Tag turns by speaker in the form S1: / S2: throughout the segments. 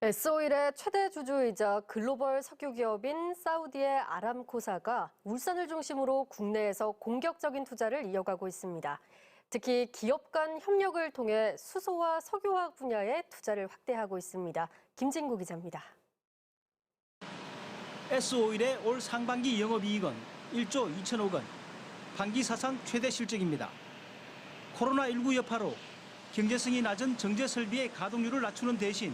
S1: S오일의 최대 주주이자 글로벌 석유 기업인 사우디의 아람코사가 울산을 중심으로 국내에서 공격적인 투자를 이어가고 있습니다. 특히 기업 간 협력을 통해 수소와 석유화학 분야에 투자를 확대하고 있습니다. 김진구 기자입니다.
S2: S오일의 올 상반기 영업이익은 1조 2천억 원, 반기 사상 최대 실적입니다. 코로나19 여파로 경제성이 낮은 정제 설비의 가동률을 낮추는 대신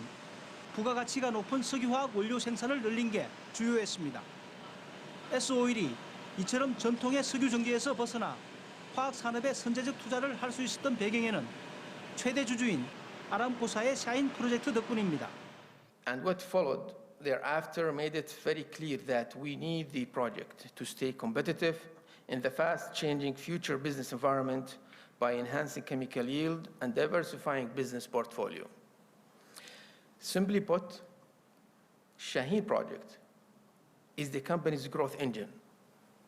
S2: 부가가치가 높은 석유화학 원료 생산을 늘린 게 주요했습니다. S오일이 이처럼 전통의 석유 정제에서 벗어나 화학 산업에 선제적 투자를 할 수 있었던 배경에는 최대 주주인 아람코사의 샤인 프로젝트 덕분입니다.
S3: And what followed thereafter made it very clear that we need the project to stay competitive in the fast changing future business environment by enhancing chemical yield and diversifying business portfolio. Simply put, Shaheen project is the company's growth engine,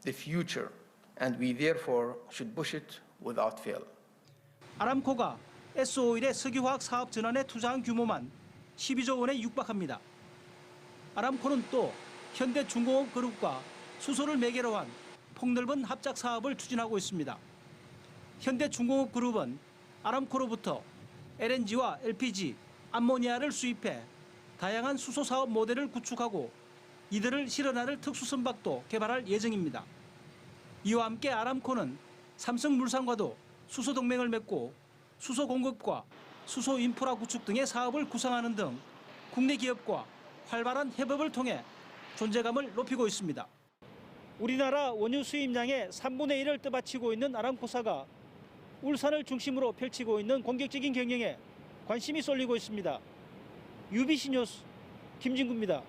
S3: the future, and we therefore should push it without fail.
S2: 아람코가 S오일의 석유화학 사업 전환에 투자한 규모만 12조 원에 육박합니다. 아람코는 또 현대중공업 그룹과 수소를 매개로 한 폭넓은 합작 사업을 추진하고 있습니다. 현대중공업 그룹은 아람코로부터 LNG와 LPG, 암모니아를 수입해 다양한 수소 사업 모델을 구축하고 이들을 실어나를 특수 선박도 개발할 예정입니다. 이와 함께 아람코는 삼성물산과도 수소 동맹을 맺고 수소 공급과 수소 인프라 구축 등의 사업을 구상하는 등 국내 기업과 활발한 협업을 통해 존재감을 높이고 있습니다. 우리나라 원유 수입량의 3분의 1을 떠받치고 있는 아람코사가 울산을 중심으로 펼치고 있는 공격적인 경영에 관심이 쏠리고 있습니다. UBC 뉴스 김진구입니다.